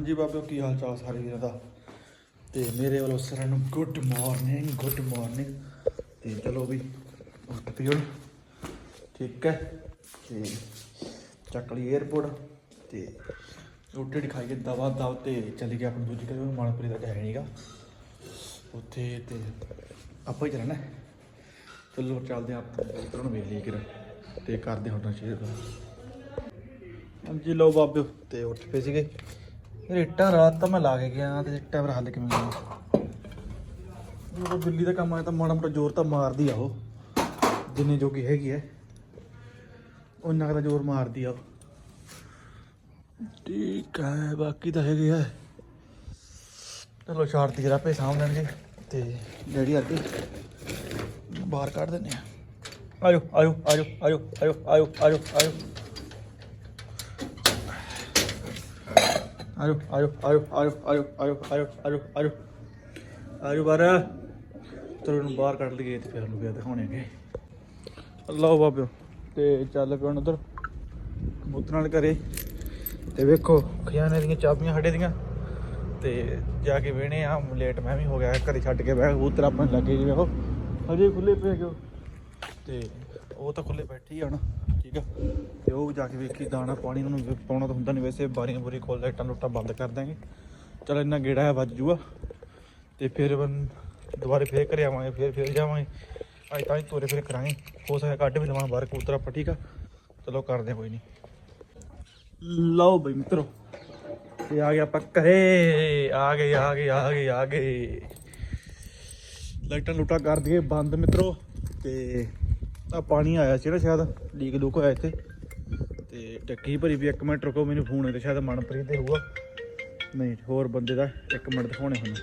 ਹਾਂਜੀ ਬਾਬਿਓ ਕੀ ਹਾਲ ਚਾਲ ਸਾਰੇ ਵੀਰਾਂ ਦਾ? ਤੇ ਮੇਰੇ ਵੱਲੋਂ ਸਾਰਿਆਂ ਨੂੰ ਗੁੱਡ ਮਾਰਨਿੰਗ ਗੁੱਡ ਮਾਰਨਿੰਗ ਤੇ ਚਲੋ ਵੀ, ਉੱਠ ਪਿਓ ਠੀਕ ਹੈ। ਤੇ ਚੱਕ ਲਈ 에어ਪੋਰਟ ਤੇ ਰੋਟੀ ਰੂਟੀ ਖਾਈਏ ਦਵਾ, ਦਵ ਤੇ ਚਲੀ ਗਏ ਆਪਣੀ ਦੂਜੀ ਕਰੇ ਮਾਨਪੁਰੀ ਦਾ ਹੈ ਨਹੀਂਗਾ ਉੱਥੇ ਤੇ ਆਪਾਂ ਹੀ ਚੱਲਣਾ। ਚਲੋ ਚੱਲਦੇ ਹਾਂ ਆਪਾਂ ਇੱਧਰੋਂ ਨੂੰ ਵੇਖ ਲਈਏ ਕਿਰਾ ਤੇ ਕਰਦੇ ਹੁਣ ਸ਼ੇਅਰ ਹਾਂਜੀ ਲਓ ਬਾਬਿਓ ਤੇ ਉੱਠ ਪਏ ਸੀਗੇ। ਰੇਟਾਂ ਰਾਤ ਤਾਂ ਮੈਂ ਲਾ ਕੇ ਗਿਆ ਤੇ ਇੱਟਾਂ ਪਰ ਹੱਲ ਕਿਵੇਂ ਗਿਆ ਉਹ ਬਿੱਲੀ ਦਾ ਕੰਮ ਆਇਆ ਤਾਂ ਮਾੜਾ ਮੋਟਾ ਜ਼ੋਰ ਤਾਂ ਮਾਰਦੀ ਆ ਉਹ। ਜਿੰਨੇ ਜੋਗੀ ਹੈਗੀ ਐ। ਉਹਨਾਂ ਕੁ ਤਾਂ ਜ਼ੋਰ ਮਾਰਦੀ ਆ ਉਹ। ਠੀਕ ਹੈ ਬਾਕੀ ਤਾਂ ਹੈਗੇ ਆ ਚਲੋ ਸ਼ਾਰਤੀ ਜਰਾ ਪੇ ਸਾਹਮਣੇ ਲੈਣਗੇ ਤੇ ਡੈਡੀ ਅੱਗੇ ਬਾਹਰ ਕੱਢ ਦਿੰਦੇ ਆ। ਆਜੋ ਆਜੋ ਆਜੋ ਆਜੋ ਆਜੋ ਆਜੋ ਆਜੋ ਆਜੋ। ਆਜੋ ਆਜੋ ਆਜੋ ਆਜੋ ਆਜੋ ਆਜੋ ਆਜੋ ਆਜੋ ਆਜੋ। ਆਜੋ ਬਾਹਰ। ਚਲੋ ਇਹਨੂੰ ਬਾਹਰ ਕੱਢ ਲਈਏ ਤੇ ਫਿਰ ਉਹਨੂੰ ਵੀ ਦਿਖਾਉਣੇ ਹੈਗੇ ਅੱਲਾਹ ਬਾਬਿਓ, ਤੇ ਚੱਲ ਪਿਓ ਹੁਣ ਉਧਰ। ਕਬੂਤਰ ਨਾਲ ਘਰੇ। ਤੇ ਵੇਖੋ, ਖਜ਼ਾਨੇ ਦੀਆਂ ਚਾਬੀਆਂ ਸਾਡੇ ਦੀਆਂ। ਤੇ ਜਾ ਕੇ ਵੇਣੇ ਆ ਲੇਟ ਮੈਂ ਵੀ ਹੋ ਗਿਆ, ਘਰੇ ਛੱਡ ਕੇ ਬੈਗ ਕਬੂਤਰ ਆਪਣੇ ਲੱਗੇ ਜਿਵੇਂ ਉਹ ਹਜੇ ਖੁੱਲੇ ਪਏ ਕਿਉਂ? ਤੇ ਉਹ ਤਾਂ ਖੁੱਲੇ ਬੈਠੇ ਹੀ ਆ ਹੁਣ। ਠੀਕ ਆ? ਤੇ ਉਹ ਜਾ ਕੇ ਵੇਖੀ ਦਾਣਾ ਪਾਣੀ ਉਹਨੂੰ ਵੀ ਪਾਉਣਾ ਤਾਂ ਹੁੰਦਾ ਨਹੀਂ ਵੈਸੇ, ਬਾਰੀਆਂ ਬੁਰੀ ਖੋਲ ਲਾਈਟਾਂ ਲੁੱਟਾਂ ਬੰਦ ਕਰ ਦਾਂਗੇ ਚਲ ਇੰਨਾ ਗੇੜਾ ਹੈ, ਵੱਜ ਜੂਗਾ। ਤੇ ਫਿਰ ਬੰ, ਦੁਬਾਰੇ ਫੇਰ ਘਰੇ ਆਵਾਂਗੇ, ਫੇਰ ਫੇਰ ਜਾਵਾਂਗੇ। ਅੱਜ ਤਾਂ ਹੀ ਤੋਰੇ ਫੇਰ ਕਰਾਂਗੇ। ਹੋ ਸਕਿਆ ਕੱਢ ਵੀ ਲਵਾਂ ਬਾਹਰ ਕਬੂਤਰ ਆਪਾਂ, ਠੀਕ ਆ? ਚਲੋ ਕਰਦੇ ਹਾਂ, ਕੋਈ ਨਹੀਂ ਲਓ ਬਈ ਮਿੱਤਰੋ, ਤੇ ਆ ਗਿਆ ਆਪਾਂ ਘਰੇ। ਆ ਗਏ ਆ ਗਏ ਆ ਗਏ ਆ ਗਏ। ਲਾਈਟਾਂ ਲੁੱਟਾਂ ਕਰ ਦਈਏ ਬੰਦ ਮਿੱਤਰੋ, ਤੇ ਆ ਪਾਣੀ ਆਇਆ ਸੀ ਨਾ ਸ਼ਾਇਦ, ਲੀਕ ਲੂਕ ਹੋਇਆ ਇੱਥੇ। ਤੇ ਟੱਕੀ ਭਰੀ ਵੀ ਇੱਕ ਮਿੰਟ ਰੁਕੋ, ਮੈਨੂੰ ਫੋਨ ਹੈ ਤੇ ਸ਼ਾਇਦ ਮਨਪ੍ਰੀਤ ਦੇ ਹੋਊਗਾ। ਨਹੀਂ, ਹੋਰ ਬੰਦੇ ਦਾ ਇੱਕ ਮਿੰਟ ਦਿਖਾਉਣੇ ਹੁਣ।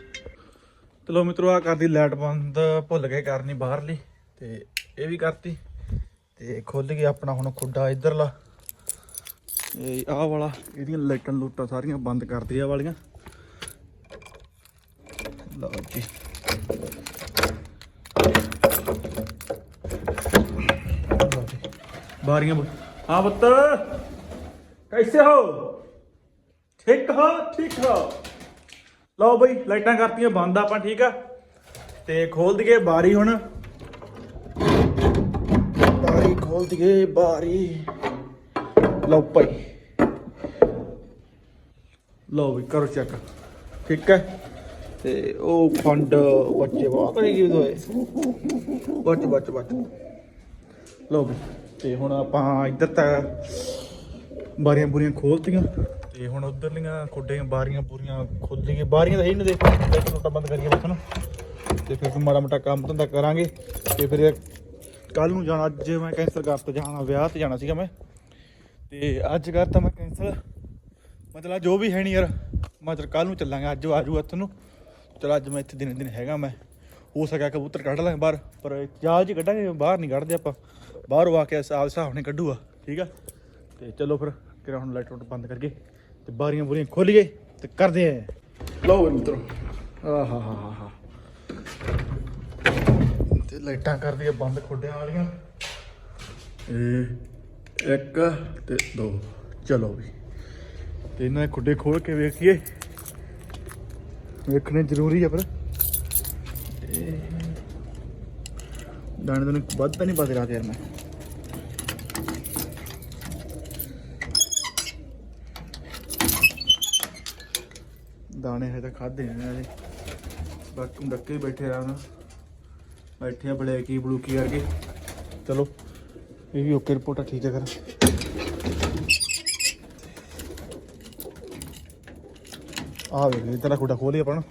ਚਲੋ ਮਿੱਤਰੋ ਆ ਕਰਦੀ ਲਾਈਟ ਬੰਦ, ਭੁੱਲ ਗਏ ਕਰਨੀ ਬਾਹਰਲੀ। ਤੇ ਇਹ ਵੀ ਕਰਤੀ। ਤੇ ਖੁੱਲ ਗਿਆ ਆਪਣਾ ਹੁਣ ਖੁੱਡਾ ਇਧਰਲਾ। ਇਹ ਆਹ ਵਾਲਾ, ਇਹਦੀਆਂ ਲਾਈਟਾਂ ਲੂਟਾਂ ਸਾਰੀਆਂ ਬੰਦ ਕਰਦੀ ਆ ਵਾਲੀਆਂ। ਲਓ ਜੀ ਲਓ ਜੀ। ਬਾਰੀਆਂ ਬ- ਹਾਂ ਪੁੱਤ। ਕੈਸੇ ਹੋ? ਠੀਕ ਹੋ? ਠੀਕ ਹੋ? ਲਓ ਬਈ, ਲਾਈਟਾਂ ਕਰਤੀਆਂ, ਬੰਦ ਆਪਾਂ, ਠੀਕ ਆ? ਤੇ ਖੋਲ ਦਈਏ ਬਾਰੀ ਹੁਣ। ਬਾਰੀ ਖੋਲ ਦਈਏ, ਬਾਰੀ। ਲਓ ਭਾਈ। ਲਓ ਵੀ ਕਰੋ ਚੈੱਕ। ਠੀਕ ਹੈ? ਤੇ ਉਹ ਫੰਡ ਬੱਚੇ ਬਹੁਤ ਨਹੀਂ ਗਏ ਬੱਚ ਬੱਚ ਬੱਚ। ਲਓ ਵੀ ਤੇ ਹੁਣ ਆਪਾਂ ਇੱਧਰ ਤਾਂ ਬਾਰੀਆਂ ਬੁਰੀਆਂ ਖੋਲਤੀਆਂ ਤੇ ਹੁਣ ਉਧਰਲੀਆਂ ਖੁੱਡੇ ਬਾਰੀਆਂ ਬੁਰੀਆਂ ਖੁੱਲ ਬਾਰੀਆਂ ਤਾਂ ਹੈ ਹੀ ਨਹੀਂ ਦੇਖੋ ਟੋਟਾ ਬੰਦ ਕਰੀਏ ਬਸ ਨਾ ਤੇ ਫਿਰ ਮਾੜਾ ਮੋਟਾ ਕੰਮ ਧੰਦਾ ਕਰਾਂਗੇ। ਤੇ ਫਿਰ ਕੱਲ ਨੂੰ ਜਾਣਾ, ਅੱਜ ਮੈਂ ਕੈਂਸਲ ਕਰਤਾ, ਜਾਣਾ, ਵਿਆਹ ਤੇ ਜਾਣਾ ਸੀਗਾ ਮੈਂ। ਤੇ ਅੱਜ ਕਰਤਾ ਮੈਂ ਕੈਂਸਲ ਮਤਲਬ ਜੋ ਵੀ ਹੈ ਨਹੀਂ ਯਾਰ। ਮੈਂ ਚਲ ਕੱਲ ਨੂੰ ਚੱਲਾਂਗੇ, ਅੱਜ ਆਜੂ ਹੱਥ ਨੂੰ। ਚਲ ਅੱਜ ਮੈਂ ਇੱਥੇ ਦਿਨ ਦਿਨ ਹੈਗਾ ਮੈਂ। ਹੋ ਸਕਿਆ ਕਬੂਤਰ ਕੱਢ ਲਾਂਗੇ ਬਾਹਰ, ਪਰ ਜਾਲ 'ਚ ਕੱਢਾਂਗੇ, ਬਾਹਰ ਨਹੀਂ ਕੱਢਦੇ ਆਪਾਂ। ਬਾਹਰ ਆ ਕੇ ਆਪ ਹਿਸਾਬ ਨੇ ਕੱਢੂਗਾ, ਠੀਕ ਆ? ਤੇ ਚਲੋ ਫਿਰ ਕਿਰਾ ਹੁਣ ਲਾਈਟ ਬੰਦ ਕਰਕੇ ਤੇ ਬਾਰੀਆਂ ਬੁਰੀਆਂ ਖੋਲੀਏ ਤੇ ਕਰਦੇ ਆ। ਲਓ ਮਿੱਤਰੋ, ਆਹਾ ਹਾ ਹਾ ਹਾ ਤੇ ਲਾਈਟਾਂ ਕਰਦੀਆਂ ਬੰਦ ਖੁੱਡਿਆਂ ਵਾਲੀਆਂ। ਇਹ ਇੱਕ ਤੇ ਦੋ। ਚਲੋ ਵੀ। ਤੇ ਇਹਨਾਂ ਦੇ ਖੁੱਡੇ ਖੋਲ ਕੇ ਵੇਖੀਏ। ਵੇਖਣੇ ਜ਼ਰੂਰੀ ਆ ਪਰ ਦਾਣੇ ਤਾਂ ਵੱਧ ਤਾਂ ਨਹੀਂ ਪਾ ਰਾਤ ਯਾਰ ਮੈਂ ਦਾਣੇ ਹੈ ਤਾਂ ਖਾਦੇ ਨੇ ਇਹਨਾਂ ਦੇ ਬਾਕੀ ਡੱਕੇ ਬੈਠੇ ਰਹਿਣਾ ਬੈਠੇ ਆ ਬਲੈਕੀ ਬਲੂਕੀ ਕਰਕੇ ਚਲੋ ਇਹ ਵੀ ਓਕੇ ਰਿਪੋਰਟ ਆ ਠੀਕ ਹੈ ਕਰ ਆ ਵੇਖ ਲਈ ਤੇਰਾ ਖੁੱਡਾ ਖੋਲੀ ਆਪਾਂ ਨਾ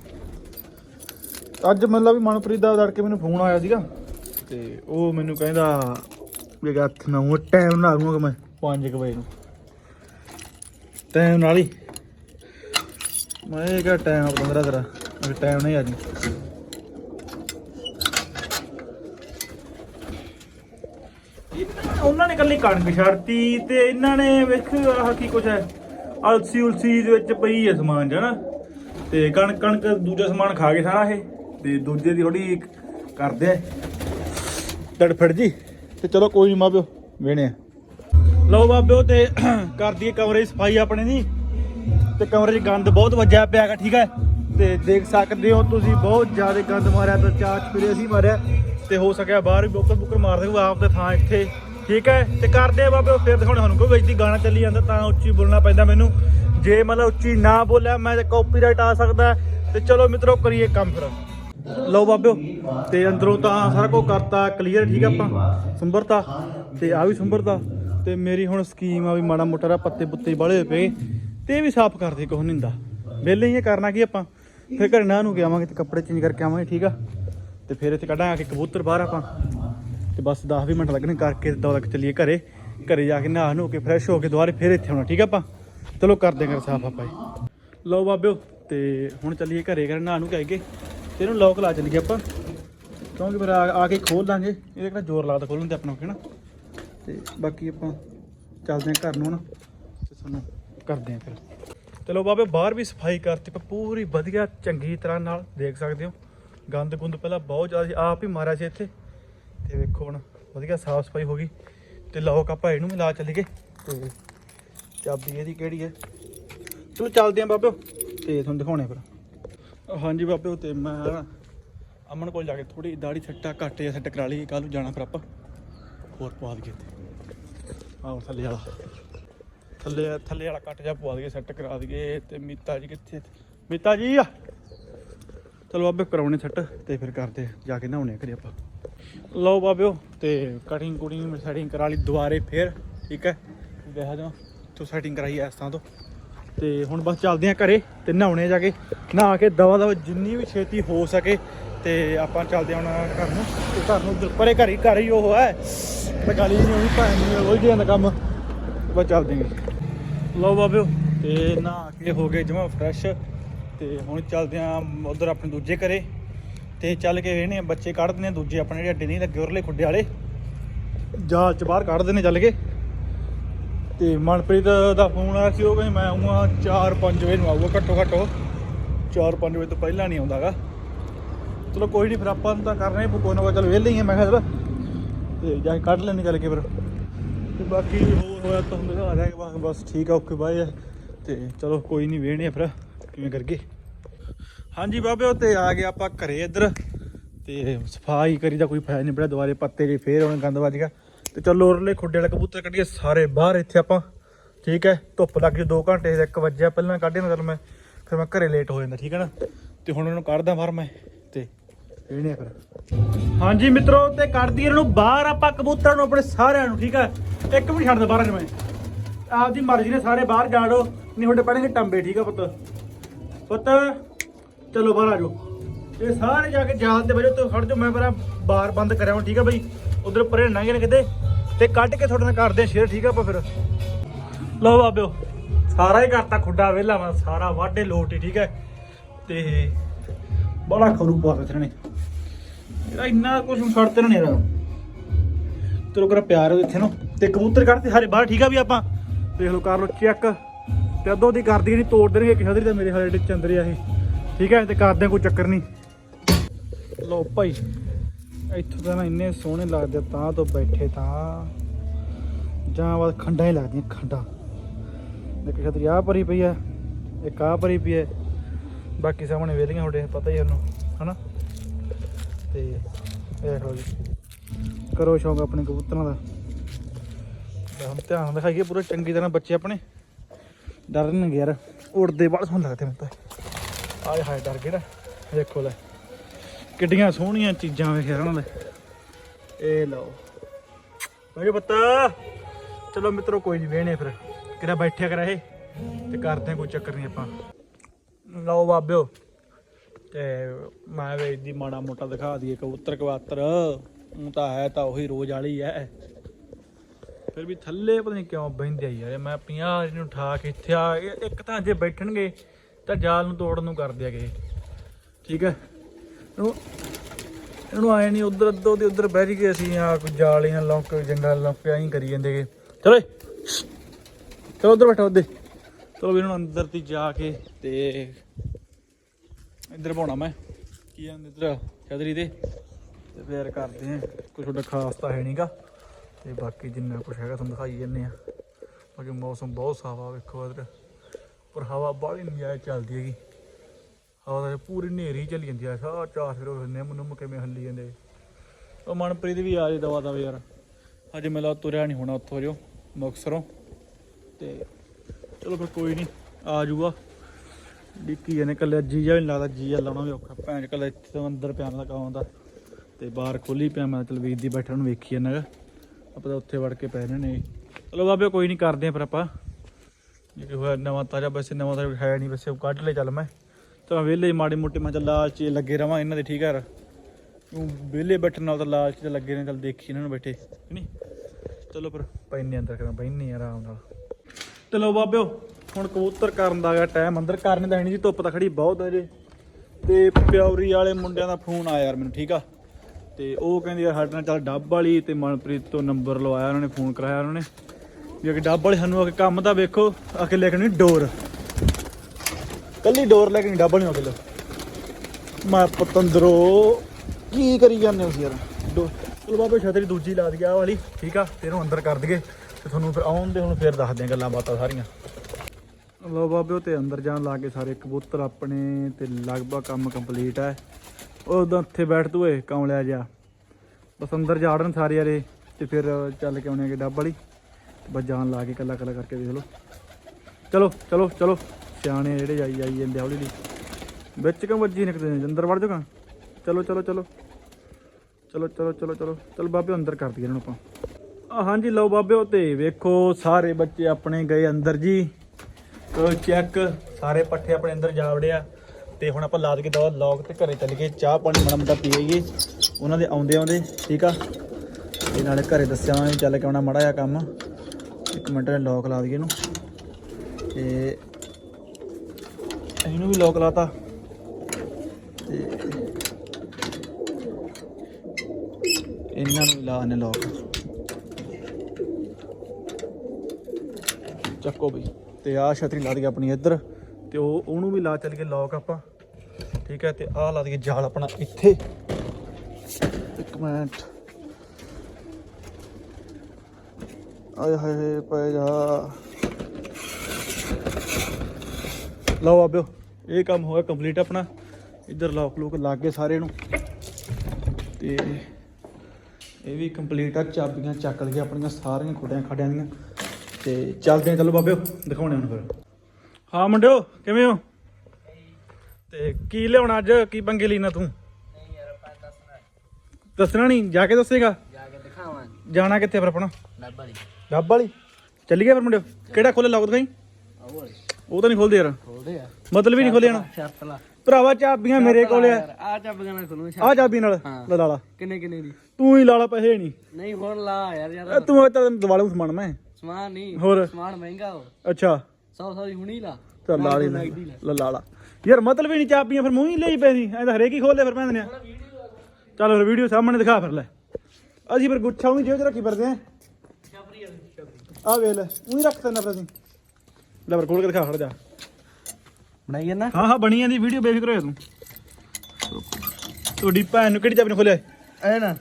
ਅੱਜ ਮਤਲਬ ਵੀ ਮਨਪ੍ਰੀਤ ਦਾ ਦੜ ਕੇ ਮੈਨੂੰ ਫੋਨ ਆਇਆ ਸੀਗਾ ਤੇ ਉਹ ਮੈਨੂੰ ਕਹਿੰਦਾ ਵੀ ਹੱਥ ਨਾ ਉਹ ਟਾਈਮ ਨਾਲ ਆਉਂਗਾ ਮੈਂ 5 ਵਜੇ ਨੂੰ। ਟਾਈਮ ਨਾਲ ਹੀ। ਮੈਂ ਇਹ ਕਿਹਾ ਟਾਈਮ ਬੰਦਰਾ ਤੇਰਾ ਅਗੇ ਟਾਈਮ ਨਹੀਂ ਅੱਜ ਉਹਨਾਂ ਨੇ ਕੱਲੀ ਕਣਕ ਛੱਡਤੀ ਤੇ ਇਹਨਾਂ ਨੇ ਵੇਖ ਆਹ ਕੀ ਕੁਛ ਹੈ। ਅਲਸੀ ਉਲਸੀ ਦੇ ਵਿੱਚ ਪਈ ਹੈ ਸਮਾਨ ਜਣਾ ਤੇ ਕਣਕ ਕਣਕ ਦੂਜਾ ਸਮਾਨ ਖਾ ਗਏ ਸਾਰਾ ਇਹ। ਤੇ ਦੂਜੇ ਦੀ ਥੋੜੀ ਕਰਦੇ ਆ। ਤੜਫੜ ਜੀ। ਤੇ ਚਲੋ ਕੋਈ ਨਹੀਂ ਮਾਪਿਓ ਵੇਣੇ ਲਓ ਬਾਬਿਓ ਤੇ ਕਰਦੀ ਦਈਏ ਕਮਰੇ ਦੀ ਸਫ਼ਾਈ ਆਪਣੇ ਦੀ। ਤੇ ਕਮਰੇ 'ਚ ਗੰਦ ਬਹੁਤ ਵੱਜਿਆ ਪਿਆ ਹੈਗਾ, ਠੀਕ ਹੈ ਤੇ ਦੇਖ ਸਕਦੇ ਹੋ ਤੁਸੀਂ, ਬਹੁਤ ਜ਼ਿਆਦਾ ਗੰਦ ਮਾਰਿਆ, ਤਾਂ ਚਾਚ ਫਿਰੇ ਅਸੀਂ ਮਾਰਿਆ। ਤੇ ਹੋ ਸਕਿਆ ਬਾਹਰ ਵੀ ਬੋਕਰ ਬੁੱਕਰ ਮਾਰ ਦੇ ਆਪ ਤੇ ਥਾਂ ਇੱਥੇ, ਠੀਕ ਹੈ ਤੇ ਕਰਦੇ ਆ ਬਾਬੇ ਉਹ ਫਿਰ ਦਿਖਾਉਣੇ ਤੁਹਾਨੂੰ ਕੋਈ ਵਿੱਚ ਦੀ ਗਾਣਾ ਚੱਲੀ ਜਾਂਦਾ, ਤਾਂ ਉੱਚੀ ਬੋਲਣਾ ਪੈਂਦਾ ਮੈਨੂੰ। ਜੇ ਮਤਲਬ ਉੱਚੀ ਨਾ ਬੋਲਿਆ, ਮੈਂ ਤੇ ਕਾਪੀਰਾਈਟ ਆ ਸਕਦਾ। ਤੇ ਚਲੋ ਮਿੱਤਰੋ, ਕਰੀਏ ਕੰਮ ਫਿਰ। ਲਓ ਬਾਬਿਓ, ਤੇ ਅੰਦਰੋਂ ਤਾਂ ਸਾਰਾ ਕੁਝ ਕਰਤਾ ਕਲੀਅਰ ਠੀਕ ਆ ਆਪਾਂ? ਸੁੰਬਰਤਾ, ਤੇ ਆ ਵੀ ਸੁੰਬਰਤਾ। ਤੇ ਮੇਰੀ ਹੁਣ ਸਕੀਮ ਆ ਵੀ ਮਾੜਾ ਮੋਟਾ ਰਾ ਪੱਤੇ ਪੁੱਤੇ ਵਾਲੇ ਹੋਏ ਪਏ। ਤੇ ਇਹ ਵੀ ਸਾਫ਼ ਕਰਦੇ ਕੁਛ ਨਹੀਂ ਵਿਹਲੇ ਹੀ ਕਰਨਾ ਕੀ ਆਪਾਂ? ਫਿਰ ਘਰੇ ਨਾ ਨੂੰ ਕੇ ਆਵਾਂਗੇ ਤੇ ਕੱਪੜੇ ਚੇਂਜ ਕਰਕੇ ਆਵਾਂਗੇ, ਠੀਕ ਆ? ਤੇ ਫਿਰ ਇੱਥੇ ਕੱਢਾਂਗੇ ਆ ਕਬੂਤਰ ਬਾਹਰ ਆਪਾਂ। ਤੇ ਬਸ 10 ਮਿੰਟ ਲੱਗਣੇ ਕਰਕੇ ਦੌਲਕ ਚਲੀਏ ਘਰੇ। ਘਰੇ ਜਾ ਕੇ ਨਹਾ ਨੂ ਕੇ ਫਰੈਸ਼ ਹੋ ਕੇ ਦੁਬਾਰੇ ਫਿਰ ਇੱਥੇ ਆਉਣਾ, ਠੀਕ ਆ ਆਪਾਂ? ਚਲੋ ਕਰਦੇ ਆਂ ਸਾਫ਼ ਆਪਾਂ ਲਓ ਬਾਬਿਓ, ਤੇ ਹੁਣ ਚੱਲੀਏ ਘਰੇ ਕਰ ਨਹਾ ਨੂੰ ਕੇ ਆਈਏ। ਤੇ ਇਹਨੂੰ ਲੋਕ ਲਾ ਚੱਲੀਏ ਆਪਾਂ। ਕਿਉਂਕਿ ਫਿਰ ਆ ਆ ਕੇ ਖੋਲ ਲਾਂਗੇ। ਇਹਦੇ ਕਿਹੜਾ ਜ਼ੋਰ ਲੱਗਦਾ ਖੋਲਣ ਤੇ ਆਪਣਾ ਕਿ ਨਾ ਤੇ ਬਾਕੀ ਆਪਾਂ ਚੱਲਦੇ ਆਂ ਘਰ ਨੂੰ ਨਾ ਤੇ ਤੁਹਾਨੂੰ ਕਰਦੇ ਆਂ ਫਿਰ। ਚਲੋ ਬਾਬੇ, ਬਾਹਰ ਵੀ ਸਫ਼ਾਈ ਕਰਤੀ ਪਰ ਪੂਰੀ ਵਧੀਆ, ਚੰਗੀ ਤਰ੍ਹਾਂ ਨਾਲ ਦੇਖ ਸਕਦੇ ਹੋ। ਗੰਦ ਗੁੰਦ ਪਹਿਲਾਂ ਬਹੁਤ ਜ਼ਿਆਦਾ ਸੀ, ਆਪ ਹੀ ਮਾਰਿਆ ਸੀ ਇੱਥੇ। ਤੇ ਵੇਖੋ ਹੁਣ, ਵਧੀਆ ਸਾਫ਼ ਸਫ਼ਾਈ ਹੋ ਗਈ। ਤੇ ਲੋਕ ਆਪਾਂ ਇਹਨੂੰ ਵੀ ਲਾ ਚੱਲੀਏ। ਤੇ ਚਾਬੀ ਇਹਦੀ ਕਿਹੜੀ ਹੈ? ਚਲੋ ਚੱਲਦੇ ਆਂ ਬਾਬੇ। ਤੇ ਤੁਹਾਨੂੰ ਦਿਖਾਉਣੇ ਫਿਰ। ਹਾਂਜੀ ਬਾਬਿਓ ਤੇ ਮੈਂ ਅਮਨ ਕੋਲ ਜਾ ਕੇ ਥੋੜੀ ਦਾੜੀ ਸੱਟਾ ਘੱਟ ਜਾਂ ਸੈੱਟ ਕਰਾ ਲਈ ਕੱਲ ਨੂੰ ਜਾਣਾ ਫਿਰ ਆਪਾਂ। ਹੋਰ ਪਵਾ ਦਈਏ ਤੇ ਆਹ, ਥੱਲੇ ਵਾਲਾ। ਥੱਲੇ ਥੱਲੇ ਵਾਲਾ ਕੱਟ ਜਾ ਪਵਾ ਦਈਏ, ਸੈੱਟ ਕਰਾ ਦਈਏ। ਤੇ ਮੀਤਾ ਜੀ ਕਿੱਥੇ? ਮੀਤਾ ਜੀ! ਆ ਚਲੋ ਬਾਬੇ, ਕਰਾਉਣੇ ਸੈੱਟ ਤੇ ਫਿਰ ਕਰਦੇ ਜਾ ਕੇ ਨਹਾਉਣੇ ਘਰੇ ਆਪਾਂ। ਲਓ ਬਾਬਿਓ ਤੇ ਕਟਿੰਗ ਕੁਟਿੰਗ ਸੈਟਿੰਗ ਕਰਾ ਲਈ ਦੁਬਾਰੇ ਫੇਰ, ਠੀਕ ਹੈ? ਦੇਖਾ ਜਾ ਤੂੰ ਸੈਟਿੰਗ ਕਰਾਈ ਐ ਇਸ ਤਾਂ ਤੋਂ। ਤੇ ਹੁਣ ਬਸ ਚੱਲਦੇ ਆ ਘਰੇ ਤੇ ਨਹਾਉਣੇ ਜਾ ਕੇ। ਨਹਾ ਕੇ ਦਵਾ ਦਵਾ ਜਿੰਨੀ ਵੀ ਛੇਤੀ ਹੋ ਸਕੇ ਤੇ ਆਪਾਂ ਚੱਲਦੇ ਆ ਹੁਣ ਘਰ ਨੂੰ। ਤੇ ਘਰ ਨੂੰ ਉੱਧਰ ਪਰੇ ਘਰ ਹੀ ਘਰ ਹੀ ਉਹ ਹੈ। ਮੈਂ ਗੱਲ ਹੀ ਨਹੀਂ ਹੋਈ, ਭੈਣ ਨੂੰ ਉਹ ਜਾਂਦਾ ਕੰਮ। ਬਸ ਚੱਲਦੇ ਹਾਂ। ਲਓ ਬਾਬਿਓ, ਤੇ ਨਹਾ ਕੇ ਹੋ ਗਏ ਜਮਾ ਫਰੈਸ਼ ਤੇ ਹੁਣ ਚੱਲਦੇ ਆ ਉਧਰ ਆਪਣੇ ਦੂਜੇ ਘਰੇ। ਤੇ ਚੱਲ ਕੇ ਵੇਹਨੇ ਬੱਚੇ ਕੱਢਦੇ ਨੇ ਦੂਜੇ, ਆਪਣੇ ਜਿਹੜੇ ਅੱਡੇ ਨਹੀਂ ਲੱਗੇ, ਉਰਲੇ ਖੁੱਡੇ ਵਾਲੇ। ਜਾਲ ਚ ਬਾਹਰ ਕੱਢਦੇ ਨੇ ਚੱਲ ਕੇ। ਤੇ ਮਨਪ੍ਰੀਤ ਦਾ ਫੋਨ ਆਇਆ ਸੀ ਉਹ ਕਹਿੰਦੀ ਮੈਂ ਆਉਂਗਾ 4-5 ਵਜੇ ਨੂੰ ਆਊਗਾ ਘੱਟੋ ਘੱਟ 4-5 ਵਜੇ ਤੋਂ ਪਹਿਲਾਂ ਨਹੀਂ ਆਉਂਦਾਗਾ ਚਲੋ ਕੋਈ ਨਹੀਂ ਫਿਰ ਆਪਾਂ ਨੂੰ ਤਾਂ ਕਰਨਾ ਹੀ ਪਊ, ਕੋਈ ਨਾ ਕੋਈ ਚਲ ਵਿਹਲੇ ਹੀ ਆ ਮੈਂ ਕਿਹਾ ਚਲ। ਤੇ ਜਾ ਕੇ ਕੱਢ ਲੈਣੇ ਚੱਲ ਕੇ ਫਿਰ। ਤੇ ਬਾਕੀ ਹੋਰ ਹੋਇਆ ਤਾਂ ਦਿਖਾ ਰਿਹਾ ਕਿ ਬਸ ਬਸ ਠੀਕ ਆ ਓਕੇ ਬਾਏ ਤੇ ਚਲੋ ਕੋਈ ਨਹੀਂ ਵੇਹਣੇ ਫਿਰ ਕਿਵੇਂ ਕਰਕੇ ਹਾਂਜੀ ਬਾਬਿਓ ਤੇ ਆ ਗਏ ਆਪਾਂ ਘਰੇ ਇੱਧਰ। ਤੇ ਸਫ਼ਾਈ ਕਰੀ ਦਾ ਕੋਈ ਫਾਇਦਾ ਨਹੀਂ ਬੜਾ ਦੁਬਾਰੇ ਪੱਤੇ ਜੇ ਫੇਰ ਹੁਣ ਗੰਦ ਵੱਜ ਗਿਆ। ਤੇ ਚਲੋ ਉਰਲੇ ਖੁੱਡੇ ਵਾਲੇ ਕਬੂਤਰ ਕੱਢੀਏ ਸਾਰੇ ਬਾਹਰ ਇੱਥੇ ਆਪਾਂ। ਠੀਕ ਹੈ, ਧੁੱਪ ਲੱਗ ਗਈ 2 ਘੰਟੇ ਤੇ 1 ਵਜਿਆ, ਪਹਿਲਾਂ ਕੱਢੇ ਨਾ ਚਲ ਮੈਂ, ਫਿਰ ਮੈਂ ਘਰੇ ਲੇਟ ਹੋ ਜਾਂਦਾ, ਠੀਕ ਹੈ ਨਾ? ਤੇ ਹੁਣ ਉਹਨੂੰ ਕੱਢਦਾ ਬਾਹਰ ਮੈਂ, ਤੇ ਇਹਨੇ ਫਿਰ। ਹਾਂਜੀ ਮਿੱਤਰੋ, ਤੇ ਕੱਢਦੀ ਇਹਨਾਂ ਨੂੰ ਬਾਹਰ ਆਪਾਂ ਕਬੂਤਰਾਂ ਨੂੰ, ਆਪਣੇ ਸਾਰਿਆਂ ਨੂੰ, ਠੀਕ ਹੈ? ਇੱਕ ਵੀ ਨੀ ਛੱਡਦਾ ਬਾਹਰ ਜਿਵੇਂ ਆਪਦੀ ਮਰਜ਼ੀ ਨੇ ਸਾਰੇ ਬਾਹਰ ਜਾੜੋ ਨਹੀਂ ਤੁਹਾਡੇ ਪੜਨਗੇ ਟੰਬੇ, ਠੀਕ ਆ ਪੁੱਤ? ਪੁੱਤ, ਚਲੋ ਬਾਹਰ ਆ ਜਾਓ। ਇਹ ਸਾਰੇ ਜਾ ਕੇ ਜਾਲ ਦੇ ਵਜੇ ਤੋਂ ਖੜ ਜਾਓ, ਮੈਂ ਮੇਰਾ ਬਾਰ ਬੰਦ ਕਰਿਆ ਹੁਣ, ਠੀਕ ਆ ਬਈ? ਉਧਰ ਪਰੇ ਲੰਘੇ ਨੇ ਕਿਤੇ। ਤੇ ਕੱਢ ਕੇ ਤੁਹਾਡੇ ਨਾਲ ਕਰਦੇ ਆ ਸ਼ੇਅਰ ਠੀਕ ਆ ਆਪਾਂ ਫਿਰ? ਲਓ ਬਾਬਿਓ ਸਾਰਾ ਹੀ ਕਰਤਾ ਖੁੱਡਾ ਵਿਹਲਾ ਵਾ ਸਾਰਾ ਵਾਢੇ ਲੋਟ ਹੀ ਠੀਕ ਹੈ ਤੇ ਬੜਾ ਖਰੂ ਪਾ ਦਿੱਤੇ ਨੇ। ਇਹਦਾ ਇੰਨਾ ਕੁਝ ਛੱਡਤੇ ਨਾ ਯਾਰ ਚਲੋ ਕਰ ਪਿਆਰ ਹੋ ਇੱਥੇ ਨੂੰ। ਤੇ ਕਬੂਤਰ ਕੱਢਦੇ ਸਾਰੇ ਬਾਹਰ ਠੀਕ ਆ ਵੀ ਆਪਾਂ? ਦੇਖ ਲਓ ਕਰ ਲਓ ਚੈੱਕ ਤੇ ਅੱਧੋ ਦੀ ਕਰਦੀ ਨਹੀਂ ਤੋੜ ਦੇਣਗੇ ਕਿਸੇ ਦੀ ਤਾਂ ਮੇਰੇ ਹਾਲੇ ਡਿੱਚ ਆ ਇਹ। ਠੀਕ ਹੈ ਤੇ ਕਰਦੇ ਆ, ਕੋਈ ਚੱਕਰ ਨਹੀਂ। ਲਓ ਭਾਈ ਇੱਥੋਂ ਤਾਂ ਨਾ ਇੰਨੇ ਸੋਹਣੇ ਲੱਗਦੇ ਆ, ਤਾਂ ਤੋਂ ਬੈਠੇ ਤਾਂ। ਜਾਂ ਬਾਅਦ ਖੰਡਾਂ ਹੀ ਲੱਗਦੀਆਂ, ਖੰਡਾਂ। ਇੱਕ ਛਤਰੀ ਆਹ ਭਰੀ ਪਈ ਆ, ਇੱਕ ਆਹ ਭਰੀ ਪਈ ਹੈ ਬਾਕੀ ਸਾਹਮਣੇ ਵੇਲੀਆਂ ਤੁਹਾਡੇ ਪਤਾ ਹੀ ਉਹਨੂੰ, ਹਨਾ? ਤੇ ਇਹ ਦੇਖੋ ਜੀ। ਕਰੋ ਸ਼ੌਂਕ ਆਪਣੇ ਕਬੂਤਰਾਂ ਦਾ। ਹੁਣ ਧਿਆਨ ਦਿਖਾਈਏ ਪੂਰਾ, ਚੰਗੀ ਤਰ੍ਹਾਂ ਬੱਚੇ ਆਪਣੇ। ਡਰ ਨਹੀਂ ਯਾਰ, ਉੜਦੇ ਬੜਾ ਸੋਹਣੇ ਲੱਗਦੇ ਮੈਨੂੰ ਤਾਂ। ਆਏ ਹਾਏ, ਡਰ ਗਿਆ ਦੇਖੋ ਲੈ। ਕਿੱਡੀਆਂ ਸੋਹਣੀਆਂ ਚੀਜ਼ਾਂ ਵੇਖਿਆ ਉਹਨਾਂ ਦੇ ਇਹ ਲਓ। ਭਾਈ ਪੱਤਾ, ਚਲੋ ਮਿੱਤਰੋ, ਕੋਈ ਨਹੀਂ ਵੇਹਣੇ ਫਿਰ। ਕਿਹੜਾ ਬੈਠਿਆ ਕਰਾ ਇਹ, ਤੇ ਕਰਦੇ ਕੋਈ ਚੱਕਰ ਨਹੀਂ ਆਪਾਂ। ਲਓ ਬਾਬਿਓ, ਤੇ ਮੈਂ ਵੇ ਦੀ ਮਾੜਾ ਮੋਟਾ ਦਿਖਾ ਦਈਏ ਕਬੂਤਰ ਕਵਾਤਰ ਉਹ ਤਾਂ ਹੈ, ਤਾਂ ਉਹੀ ਰੋਜ਼ ਵਾਲੀ ਹੈ। ਫਿਰ ਵੀ ਥੱਲੇ ਪਤਾ ਨਹੀਂ ਕਿਉਂ ਬਹਿੰਦੇ ਆ ਯਾਰ, ਮੈਂ 50 ਨੂੰ ਉਠਾ ਕੇ ਇੱਥੇ ਆ ਇਹ- ਇੱਕ ਤਾਂ ਜੇ ਬੈਠਣਗੇ ਤਾਂ ਜਾਲ ਨੂੰ ਤੋੜਨ ਨੂੰ ਕਰਦੇ ਹੈਗੇ ਠੀਕ ਹੈ? ਇਹਨੂੰ ਇਹਨੂੰ ਆਏ ਨਹੀਂ ਉਧਰ ਅੱਧੋ ਦੇ ਉਧਰ ਬਹਿ ਗਏ ਅਸੀਂ ਆ ਕੋਈ ਜਾਲੀਆਂ ਲੌਂਕ, ਜੰਗਲ ਲੌਂਕ, ਐਂ ਕਰੀ ਜਾਂਦੇਗੇ ਚਲੋ ਚਲੋ ਉਧਰ ਬੈਠੋ ਉਹਦੇ ਚਲੋ ਵੀ ਇਹਨਾਂ ਅੰਦਰ ਦੀ ਜਾ ਕੇ ਤੇ ਇੱਧਰ ਪਾਉਣਾ ਮੈਂ। ਕੀ ਆਂਦੇ ਇੱਧਰ ਚਦਰੀ ਦੇ। ਤੇ ਫੇਰ ਕਰਦੇ ਆ ਕੁਝ ਤੁਹਾਡਾ ਖਾਸ ਤਾਂ ਹੈ ਨਹੀਂਗਾ ਤੇ ਬਾਕੀ ਜਿੰਨਾ ਕੁਝ ਹੈਗਾ ਤੁਹਾਨੂੰ ਦਿਖਾਈ ਜੰਨੇ ਆ ਬਾਕੀ ਮੌਸਮ ਬਹੁਤ ਸਾਫ਼ ਆ, ਵੇਖੋ ਇੱਧਰ। ਪਰ ਹਵਾ ਬਾਹਲੀ ਨਜਾਇਜ਼ ਚੱਲਦੀ ਹੈਗੀ। ਹਵਾ ਤਾਂ ਪੂਰੀ ਨੇਰੀ ਚੱਲੀ ਜਾਂਦੀ ਆ, ਸਾਰਾ ਚਾਰ ਫਿਰ ਹੁੰਦੇ ਮੈਨੂੰ ਕਿਵੇਂ ਹੱਲੀ ਜਾਂਦੇ। ਉਹ ਮਨਪ੍ਰੀਤ ਵੀ ਆ ਜੇ ਦਵਾ ਦਵਾ ਯਾਰ। ਅੱਜ ਮੇਲਾ ਤੁਰਿਆ ਨਹੀਂ ਹੋਣਾ ਉੱਥੋਂ ਜੋ ਮੁਕਸਰੋਂ ਤੇ ਚਲੋ ਫਿਰ ਕੋਈ ਨਹੀਂ ਆ ਜੂਗਾ ਡਿੱਕੀ ਜਾਂਦੇ ਕੱਲੇ ਜੀਆ ਵੀ ਨਹੀਂ ਲੱਗਦਾ ਜੀਆ ਲਾਉਣਾ ਵੀ ਔਖਾ। ਭੈਣ ਚ ਕੱਲੇ ਇੱਥੇ ਤੋਂ ਅੰਦਰ ਪਿਆ ਮੈਂ ਕੰਮ ਦਾ। ਤੇ ਬਾਹਰ ਖੋਲੀ ਪਿਆ ਮੈਂ ਚਲ ਵੀਰ ਦੀ ਬੈਠਣ ਨੂੰ ਵੇਖੀ ਜਾਂਦਾ ਗਾ। ਆਪਾਂ ਤਾਂ ਉੱਥੇ ਵੜ ਕੇ ਪੈ ਰਹੇ ਨੇ। ਚਲੋ ਬਾਬੇ ਕੋਈ ਨਹੀਂ ਕਰਦੇ ਆ ਫਿਰ ਆਪਾਂ। ਜੇ ਹੋਇਆ ਨਵਾਂ ਤਾਜ਼ਾ, ਵੈਸੇ ਨਵਾਂ ਤਾਂ ਹੈ ਨਹੀਂ ਵੈਸੇ ਕੱਢ ਲੈ ਚੱਲ ਮੈਂ। ਤਾਂ ਵਿਹਲੇ ਮਾੜੇ ਮੋਟੇ ਮੈਂ ਚੱਲ ਲਾਲਚ ਲੱਗੇ ਰਵਾਂ ਇਹਨਾਂ ਦੇ, ਠੀਕ ਆ ਉਹ ਵਿਹਲੇ ਬੈਠਣ ਨਾਲ ਤਾਂ ਲਾਲਚ 'ਚ ਲੱਗੇ ਨੇ, ਚੱਲ ਦੇਖੀ ਇਹਨਾਂ ਨੂੰ ਬੈਠੇ, ਕਿ ਨਹੀਂ? ਚਲੋ ਪਰ ਪੈਨੇ ਅੰਦਰ ਕਰਾਂ ਬੈਨੇ ਆਰਾਮ ਨਾਲ। ਚਲੋ ਬਾਬਿਓ, ਹੁਣ ਕਬੂਤਰ ਕਰਨ ਦਾ ਗਿਆ ਟਾਈਮ ਅੰਦਰ ਕਰਨ ਦਾ ਨਹੀਂ ਜੀ, ਧੁੱਪ ਤਾਂ ਖੜੀ ਬਹੁਤ ਹੈ ਜੇ। ਤੇ ਪਿਉਰੀ ਵਾਲੇ ਮੁੰਡਿਆਂ ਦਾ ਫੋਨ ਆਇਆ ਯਾਰ ਮੈਨੂੰ, ਠੀਕ ਆ? ਤੇ ਉਹ ਕਹਿੰਦੇ ਯਾਰ ਸਾਡੇ ਨਾਲ ਚੱਲ ਡੱਬ ਵਾਲੀ, ਤੇ ਮਨਪ੍ਰੀਤ ਤੋਂ ਨੰਬਰ ਲਵਾਇਆ ਉਹਨਾਂ ਨੇ ਫੋਨ ਕਰਾਇਆ ਉਹਨਾਂ ਨੇ। ਵੀ ਕਿ ਡੱਬ ਵਾਲੇ ਸਾਨੂੰ ਆ ਕੇ ਕੰਮ ਦਾ ਵੇਖੋ, ਆ ਕੇ ਲਿਖਣੀ ਡੋਰ। ਕੱਲੀ ਡੋਰ ਲੈ ਕੇ ਨਹੀਂ ਡੱਬ ਨਹੀਂ ਆ ਕੇ ਲੋ ਮੈਂ ਪਤੰਦਰੋ, ਕੀ ਕਰੀ ਜਾਂਦੇ ਹੋ ਤੁਸੀਂ ਯਾਰ? ਡੋਰ ਚਲੋ ਬਾਬੇ ਛਤਰੀ ਦੂਜੀ ਲਾ ਦਈਏ ਆਹ ਵਾਲੀ, ਠੀਕ ਆ? ਫਿਰ ਇਹਨੂੰ ਅੰਦਰ ਕਰ ਦਈਏ। ਤੇ ਤੁਹਾਨੂੰ ਫਿਰ ਆਉਣ ਦੇ, ਹੁਣ ਫਿਰ ਦੱਸਦੇ ਆ ਗੱਲਾਂ ਬਾਤਾਂ ਸਾਰੀਆਂ। ਲੋ ਬਾਬਿਓ ਤੇ ਅੰਦਰ ਜਾਣ ਲਾ ਕੇ ਸਾਰੇ ਕਬੂਤਰ ਆਪਣੇ, ਤੇ ਲਗਭਗ ਕੰਮ ਕੰਪਲੀਟ ਹੈ ਉਹ ਉਦੋਂ ਇੱਥੇ ਬੈਠ ਤੂੰ ਏ ਕੌਂਲਿਆ ਜਾ ਬਸ ਅੰਦਰ ਜਾੜਨ ਸਾਰੇ ਯਾਰੇ ਤੇ ਫਿਰ ਚੱਲ ਕੇ ਆਉਣੇ ਕਿ ਡੱਬ ਵਾਲੀ। ਬਸ ਜਾਣ ਲਾ ਕੇ ਕੱਲਾ ਕੱਲਾ ਕਰਕੇ ਦੇਖ ਲਓ। ਚਲੋ ਚਲੋ ਚਲੋ। ਸਿਆਣੇ ਜਿਹੜੇ ਜਾਈ ਜਾਈ ਜਾਂਦੇ ਹੌਲੀ ਹੌਲੀ। ਵਿੱਚ ਕਿਉਂ ਵੱਜੀ ਨਿਕਲਦੇ ਨੇ? ਅੰਦਰ ਵੜ ਜਾਗਾ ਚਲੋ ਚਲੋ ਚਲੋ। ਚਲੋ ਚਲੋ ਚਲੋ ਚਲੋ। ਚਲ ਬਾਬੇ ਅੰਦਰ ਕਰ ਦਈਏ ਇਹਨਾਂ ਨੂੰ ਆਪਾਂ। ਹਾਂਜੀ, ਲਓ ਬਾਬਿਓ ਤੇ ਵੇਖੋ, ਸਾਰੇ ਬੱਚੇ ਆਪਣੇ ਗਏ ਅੰਦਰ ਜੀ। ਤੋ ਚੈੱਕ ਸਾਰੇ ਪੱਠੇ ਆਪਣੇ ਅੰਦਰ ਜਾ ਵੜਿਆ। ਤੇ ਹੁਣ ਆਪਾਂ ਲਾਦ ਕੇ ਦਵਾ ਲੌਕ ਤੇ ਘਰੇ ਚੱਲ ਗਏ। ਚਾਹ ਪਾਣੀ ਮਾੜਾ ਮੋਟਾ ਪੀਈਏ ਉਹਨਾਂ ਦੇ ਆਉਂਦੇ ਆਉਂਦੇ, ਠੀਕ ਆ? ਤੇ ਨਾਲੇ ਘਰੇ ਦੱਸਿਆ ਉਹਨਾਂ ਨੇ ਚੱਲ ਕੇ ਆਉਣਾ ਮਾੜਾ ਜਿਹਾ ਕੰਮ। ਇੱਕ ਮਿੰਟ ਨੇ ਲੌਕ ਲਾ ਦਈਏ ਇਹਨੂੰ। ਤੇ ਇਹਨੂੰ ਵੀ ਲੌਕ ਲਾਤਾ। ਤੇ ਇਹਨਾਂ ਨੂੰ ਲਾ ਨੇ ਲੌਕ ਚੱਕੋ ਬਈ। ਤੇ ਆਹ ਛਤਰੀ ਲਾ ਦਈਏ ਆਪਣੀ ਇੱਧਰ। ਤੇ ਉਹ ਉਹਨੂੰ ਵੀ ਲਾ ਚੱਲ ਗਏ ਲੌਕ ਆਪਾਂ। ਠੀਕ ਹੈ, ਤੇ ਆਹ ਲਾ ਦਈਏ ਜਾਲ ਆਪਣਾ ਇੱਥੇ। ਇੱਕ ਮਿੰਟ। ਆਏ ਹਾਏ ਹਾਏ, ਪੈ ਜਾ। ਲਓ ਆਬਿਓ ਇਹ ਕੰਮ ਹੋਇਆ ਕੰਪਲੀਟ ਆਪਣਾ। ਇੱਧਰ ਲੌਕ ਲੂਕ ਲੱਗ ਗਏ ਸਾਰੇ ਨੂੰ। ਤੇ ਇਹ ਵੀ ਕੰਪਲੀਟ ਆ ਚਾਬੀਆਂ ਚੱਕ ਲਈਆਂ ਆਪਣੀਆਂ ਸਾਰੀਆਂ ਖੁੱਡਿਆਂ ਖਾਡਿਆਂ ਦੀਆਂ। ਤੇ ਚੱਲਦੇ ਆ ਚਲੋ ਬਾਬਿਓ ਦਿਖਾਉਣੇ ਹੁਣ ਫਿਰ। ਹਾਂ ਮੁੰਡਿਓ ਕਿਵੇਂ ਹੋ? ਤੇ ਕੀ ਲਿਆਉਣਾ ਅੱਜ? ਕੀ ਪੰਗੇ ਲੈਣਾ ਤੂੰ? ਦੱਸਣਾ ਨਹੀਂ ਜਾ ਕੇ ਦੱਸੇਗਾ। ਜਾ ਕੇ ਦਿਖਾਵਾਂਗੇ ਜਾਣਾ ਕਿੱਥੇ ਫਿਰ ਆਪਣਾ? ਡੱਬਾ ਦੀ ਡੱਬ ਵਾਲੀ? ਚੱਲੀਏ ਫਿਰ ਮੁੰਡਿਓ। ਕਿਹੜਾ ਖੋਲੇ ਲੌਕ ਦਿਖਾਈ? ਆਓ ਉਹ ਤਾਂ ਨਹੀਂ ਖੋਲਦੇ ਯਾਰ। ਖੋਲਦੇ ਆ। ਮਤਲਬ ਹੀ ਨਹੀਂ ਖੋਲੇ ਜਾਣਾ ਸ਼ਰਤ ਲਾ। ਭਰਾਵਾ ਚਾਬੀਆਂ ਮੇਰੇ ਕੋਲੇ ਆ। ਆ ਚੱਬ ਗਣਾ ਖੋਲੂ ਆ ਚਾਬੀ ਨਾਲ। ਲੈ ਲਾ ਲਾ। ਕਿੰਨੇ ਕਿੰਨੇ ਦੀ? ਤੂੰ ਹੀ ਲਾ ਲਾ ਪੈਸੇ ਨਹੀਂ। ਨਹੀਂ ਹੁਣ ਲਾ ਯਾਰ ਯਾਰ। ਤੂੰ ਤਾਂ ਦਿਵਾਲੇ ਸਮਾਨ ਮੈਂ। ਸਮਾਨ ਨਹੀਂ। ਹੋਰ? ਸਮਾਨ ਮਹਿੰਗਾ ਹੋ ਅੱਛਾ। 100 100 ਦੀ ਹੁਣੀ ਲਾ। ਚੱਲ ਲਾ ਲੈ। ਲੈ ਲਾ ਯਾਰ ਮਤਲਬ ਹੀ ਨਹੀਂ ਚਾਬੀਆਂ ਫਿਰ ਮੂੰਹ ਹੀ ਲਈ ਪੈਦੀ ਐਂ ਤਾਂ ਹਰੇਕ ਹੀ ਖੋਲੇ ਫਿਰ ਪੈਂਦੇ ਨੇ। ਚੱਲ ਫਿਰ ਵੀਡੀਓ ਸਾਹਮਣੇ ਦਿਖਾ ਫਿਰ ਲੈ। ਅਸੀਂ ਫਿਰ ਗੁੱਛਾ ਉਹੀ ਜੇਬ ਚ ਰੱਖੀ ਫਿਰਦੇ ਆ। ਸ਼ਬਰੀ ਆ ਸ਼ਬਰੀ ਆ ਵੇ ਲੈ ਉਹੀ ਰੱਖ ਤੈਨਾਂ ਫਿਰ ਅਸੀਂ। ਲੈ ਫਿਰ ਖੋਲ ਕੇ ਦਿਖਾ ਖੜ ਜਾ। ਬਣਾਈ ਨਾ ਹਾਂ ਹਾਂ ਬਣੀ ਜਾਂਦੀ ਵੀਡੀਓ ਬੇਫਿਕਰ ਹੋਇਆ ਤੂੰ। ਤੁਹਾਡੀ ਭੈਣ ਨੂੰ ਕਿਹੜੀ ਚਾਬੀ ਨਾਲ ਖੋਲਿਆ? ਐ ਨਾ।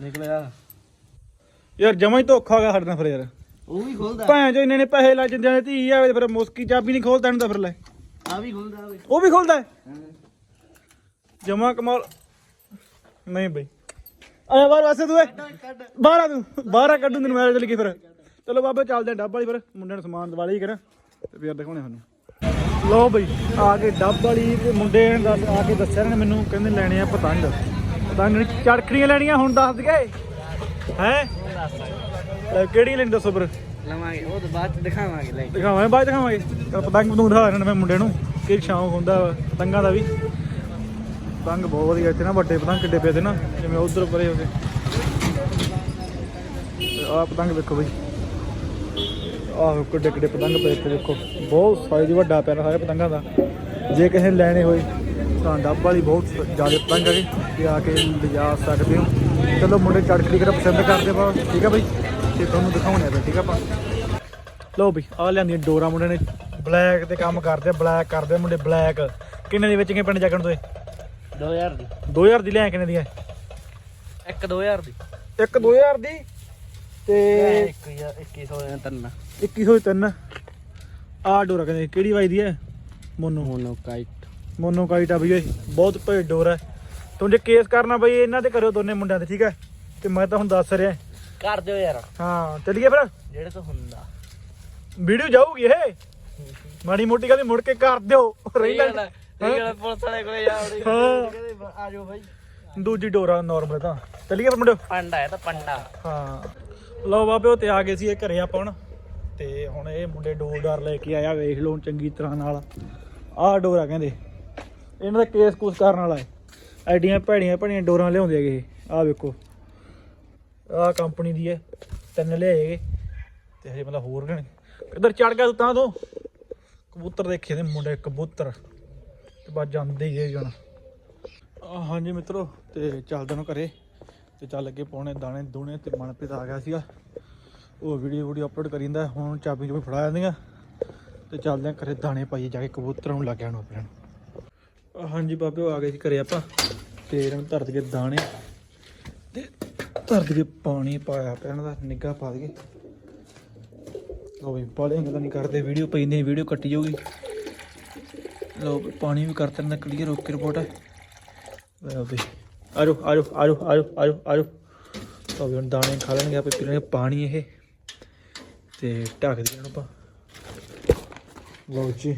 ਨਿਕਲਿਆ ਯਾਰ ਜਮਾ ਹੀ ਧੋਖਾ ਹੋ ਗਿਆ ਸਾਡੇ ਨਾਲ ਫਿਰ ਯਾਰ। ਉਹ ਵੀ ਖੋਲਦਾ। ਭੈਣ ਜੋ ਇੰਨੇ ਨੇ ਪੈਸੇ ਲਾ ਜਿੰਦਿਆਂ ਨੇ ਧੀ ਆਵੇ ਤੇ ਫਿਰ ਮੁਸਕੀ ਚਾਬੀ ਨਹੀਂ ਖੋਲਦਾ ਇਹਨੂੰ ਤਾਂ ਫਿਰ ਲੈ। ਆ ਵੀ ਖੋਲਦਾ ਵੇ। ਉਹ ਵੀ ਖੋਲਦਾ ਜਮਾ ਕਮਾਲ। ਨਹੀਂ ਬਈ। ਆਇਆ ਬਾਹਰ ਵਾਸਤੇ ਤੂੰ ਏ ਕੱਢ ਬਾਹਰ ਆ ਤੂੰ। ਬਾਹਰ ਆ ਕੱਢੂ ਤੈਨੂੰ ਮੈਂ ਚੱਲ ਗਈ ਫਿਰ। ਚਲੋ ਬਾਬਾ ਚੱਲਦੇ ਡੱਬ ਵਾਲੀ ਫਿਰ। ਮੁੰਡੇ ਨੂੰ ਸਮਾਨ ਦਿਵਾਲੀ ਕਰਾਂ ਤੇ ਫਿਰ ਦਿਖਾਉਣੇ ਸਾਨੂੰ। ਲੋ ਬਈ ਆ ਕੇ ਡੱਬ ਵਾਲੀ ਤੇ ਮੁੰਡੇ ਨੇ ਦੱਸ ਆ ਕੇ ਦੱਸਿਆ ਨੇ ਮੈਨੂੰ ਕਹਿੰਦੇ ਲੈਣੇ ਆ ਪਤੰਗ। ਪਤੰਗ ਚੜਖੜੀਆਂ ਲੈਣੀਆਂ ਹੁਣ ਦੱਸ ਦਗੇ ਹੈ? ਕਿਹੜੀ ਲੈਣੀ ਦੱਸੋ ਫਿਰ? ਲਵਾਂਗੇ ਉਹ ਤਾਂ ਬਾਅਦ ਚ ਦਿਖਾਵਾਂਗੇ ਲੈ। ਦਿਖਾਵਾਂਗੇ ਬਾਅਦ 'ਚ ਦਿਖਾਵਾਂਗੇ। ਚੱਲ ਪਤੰਗ ਪਤੰਗ ਦਿਖਾ ਇਹਨਾਂ ਮੈਂ ਮੁੰਡੇ ਨੂੰ। ਕਿ ਸ਼ੌਂਕ ਹੁੰਦਾ ਪਤੰਗਾਂ ਦਾ ਵੀ। ਪਤੰਗ ਬਹੁਤ ਵਧੀਆ ਇੱਥੇ ਨਾ ਵੱਡੇ ਪਤੰਗ ਕਿੱਡੇ ਪਏ ਤੇ ਨਾ ਜਿਵੇਂ ਉਧਰ ਪਰੇ ਉਹਦੇ ਆ ਪਤੰਗ ਵੇਖੋ ਬਈ। ਆਹ ਕਿੱਡੇ ਕਿੱਡੇ ਪਤੰਗ ਪਏ ਇੱਥੇ ਦੇਖੋ ਬਹੁਤ ਸਾਈਜ਼ ਵੱਡਾ ਪਿਆ ਸਾਰੇ ਪਤੰਗਾਂ ਦਾ। ਜੇ ਕਿਸੇ ਲੈਣੇ ਹੋਏ ਤਾਂ ਡੱਬ ਵਾਲੀ ਬਹੁਤ ਜ਼ਿਆਦਾ ਪਤੰਗ ਹੈਗੇ ਤੇ ਆ ਕੇ ਲਿਜਾ ਸਕਦੇ ਹੋ। ਚਲੋ ਮੁੰਡੇ ਚੜਖੜੀ ਕਿਹੜਾ ਪਸੰਦ ਕਰਦੇ ਪਾ ਠੀਕ ਆ ਬਈ? ਤੇ ਤੁਹਾਨੂੰ ਦਿਖਾਉਣੇ ਆ ਠੀਕ ਆ ਆਪਾਂ? ਲਓ ਬਈ ਆ ਲਿਆਂਦੀਆਂ ਡੋਰਾ ਮੁੰਡੇ ਨੇ। ਬਲੈਕ ਤੇ ਕੰਮ ਕਰਦੇ ਬਲੈਕ ਕਰਦੇ ਮੁੰਡੇ ਬਲੈਕ। ਕਿੰਨੇ ਦੇ ਵਿੱਚ ਕਿੰਨੇ ਪਿੰਡ ਜਾਗਣ ਤੋਂ 2000 ਦੀ 2000 ਦੀ। ਲਿਆ ਕਿੰਨੇ ਦੀਆਂ? ਇੱਕ 2000 ਦੀ। ਇੱਕ 2000 ਦੀ ਤੇ ਇੱਕ 2100 ਤਿੰਨ। 2103 ਆ ਡੋਰਾ ਕਹਿੰਦੇ ਕਿਹੜੀ ਵੱਜਦੀ ਹੈ ਮੋਨੋ ਮੋਨੋਕਾਈਟ ਮੋਨੋਕਾਈਟ ਆ ਬਈ ਇਹ ਬਹੁਤ ਭੇਡ ਡੋਰ ਹੈ ਤੂੰ ਜੇ ਕੇਸ ਕਰਨਾ ਬਈ ਇਹਨਾਂ ਤੇ ਕਰਿਓ ਦੋਨੇ ਮੁੰਡਿਆਂ ਤੇ ਠੀਕ ਹੈ ਤੇ ਮੈਂ ਤਾਂ ਹੁਣ ਦੱਸ ਰਿਹਾ ਕਰ ਦਿਓ ਯਾਰ ਹਾਂ ਚੱਲੀਏ ਫਿਰ ਜਿਹੜੇ ਤੋਂ ਹੁੰਦਾ ਵੀਡੀਓ ਜਾਊਗੀ ਇਹ ਮਾੜੀ ਮੋਟੀ ਕਹਿੰਦੀ ਮੁੜ ਕੇ ਕਰ ਦਿਓ ਰਹਿੰਦਾ ਇਹ ਗੱਲ ਪੁਲਿਸ ਵਾਲੇ ਕੋਲੇ ਜਾ ਵੜੀ ਹਾਂ। ਕਹਿੰਦੇ ਆ ਜਾਓ ਭਾਈ ਦੂਜੀ ਡੋਰਾ ਨਾਰਮਲ ਤਾਂ ਚੱਲੀਏ ਫਿਰ ਮੁੰਡਿਓ ਪੰਡਾ ਹੈ ਤਾਂ ਪੰਡਾ ਹਾਂ ਲਓ ਬਾਬਿਓ ਤੇ ਆ ਗਏ ਸੀ ਇਹ ਘਰੇ ਆਪਾਂ ਹੁਣ ਤੇ ਹੁਣ ਇਹ ਮੁੰਡੇ ਡੋਰ ਡਾਰ ਲੈ ਕੇ ਆਇਆ, ਵੇਖ ਲਓ ਚੰਗੀ ਤਰ੍ਹਾਂ ਨਾਲ। ਆਹ ਡੋਰਾ ਕਹਿੰਦੇ। ਇਹਨਾਂ ਦਾ ਕੇਸ ਕੂਸ ਕਰਨ ਵਾਲਾ ਹੈ। ਐਡੀਆਂ ਭੈੜੀਆਂ ਭੈੜੀਆਂ ਡੋਰਾਂ ਲਿਆਉਂਦੇ ਹੈਗੇ ਇਹ। ਆਹ ਵੇਖੋ। ਆਹ ਕੰਪਨੀ ਦੀ ਹੈ। ਤਿੰਨ ਲਿਆਏਗੇ ਤੇ ਹਜੇ ਮਤਲਬ ਹੋਰ ਲੈਣੇ ਕਿੱਧਰ ਚੜ ਗਿਆ ਤੂੰ ਤਾਂ ਤੋਂ? ਕਬੂਤਰ ਦੇਖੇ ਨੇ ਮੁੰਡੇ, ਕਬੂਤਰ। ਤੇ ਬਸ ਜਾਂਦੇ ਹੀ ਇਹ ਜਣ। ਹਾਂਜੀ ਮਿੱਤਰੋ, ਤੇ ਚੱਲਦੇ ਨੂੰ ਘਰੇ। ਤੇ ਚੱਲ ਅੱਗੇ ਪਾਉਣੇ ਦਾਣੇ ਦੂਣੇ ਤੇ ਮਨਪ੍ਰੀਤ ਆ ਗਿਆ ਸੀਗਾ। ਉਹ ਵੀਡੀਓ ਵੀਡੀਓ ਅਪਲੋਡ ਕਰੀਂਦਾ ਹੁਣ ਚਾਬੀ ਚੁਬੀ ਫੜਾ ਜਾਂਦੀਆਂ ਤੇ ਚੱਲਦੇ ਆ ਘਰੇ ਦਾਣੇ ਪਾਈਏ, ਜਾ ਕੇ ਕਬੂਤਰਾਂ ਨੂੰ ਲੱਗਿਆ ਨੂੰ ਆਪਣੇ। ਨੂੰ ਹਾਂਜੀ ਬਾਬੇ, ਉਹ ਆ ਗਏ ਸੀ ਘਰੇ ਆਪਾਂ। ਤੇ ਇਹਨਾਂ ਨੂੰ ਧਰ ਦਈਏ ਦਾਣੇ। ਤੇ ਧਰ ਦਈਏ ਪਾਣੀ ਪਾਇਆ ਪਿਆ ਇਹਨਾਂ ਦਾ, ਨਿੱਘਾ ਪਾ ਦਈਏ। ਲੋ ਵੀ ਬਾਲੇ ਗੱਲਾਂ ਨਹੀਂ ਕਰਦੇ ਵੀਡੀਓ ਪੈਂਦੀ ਵੀਡੀਓ ਕੱਟੀ ਜਾਊਗੀ। ਲੋ ਪਾਣੀ ਵੀ ਕਰਤਾ ਇਹਨਾਂ ਕਲੀਅਰ ਓਕੇ ਰਿਪੋਰਟ ਹੈ ਲਓ ਵੀ ਆਜੋ ਆਜੋ ਆਜੋ ਆਜੋ ਆਜੋ ਤਾਂ ਵੀ, ਹੁਣ ਦਾਣੇ ਖਾ ਲੈਣਗੇ, ਆਪੇ ਪੀ ਲੈਣਗੇ ਪਾਣੀ ਇਹ। ਤੇ ਢੱਕ ਦੇ ਆਪਾਂ। ਲਓ ਜੀ।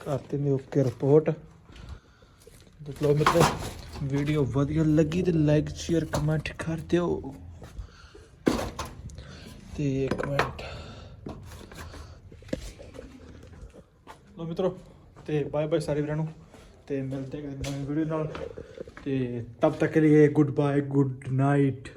ਕਰਤੇ ਨੇ ਓਕੇ ਰਿਪੋਰਟ ਤੇ ਲਓ ਮਿੱਤਰੋ ਵੀਡੀਓ ਵਧੀਆ ਲੱਗੀ ਤੇ ਲਾਈਕ ਸ਼ੇਅਰ ਕਮੈਂਟ ਕਰ ਦਿਓ। ਤੇ ਕਮੈਂਟ ਲੋ ਮਿੱਤਰੋ, ਤੇ ਬਾਏ ਬਾਏ ਸਾਰੇ ਵੀਰਾਂ ਨੂੰ। ਤੇ ਮਿਲਦੇ ਹਾਂ ਨਵੀਂ ਵੀਡੀਓ ਨਾਲ। ਤੇ ਤਬ ਤੱਕ ਕੇ ਲਈ ਗੁੱਡ ਬਾਏ ਗੁੱਡ ਨਾਈਟ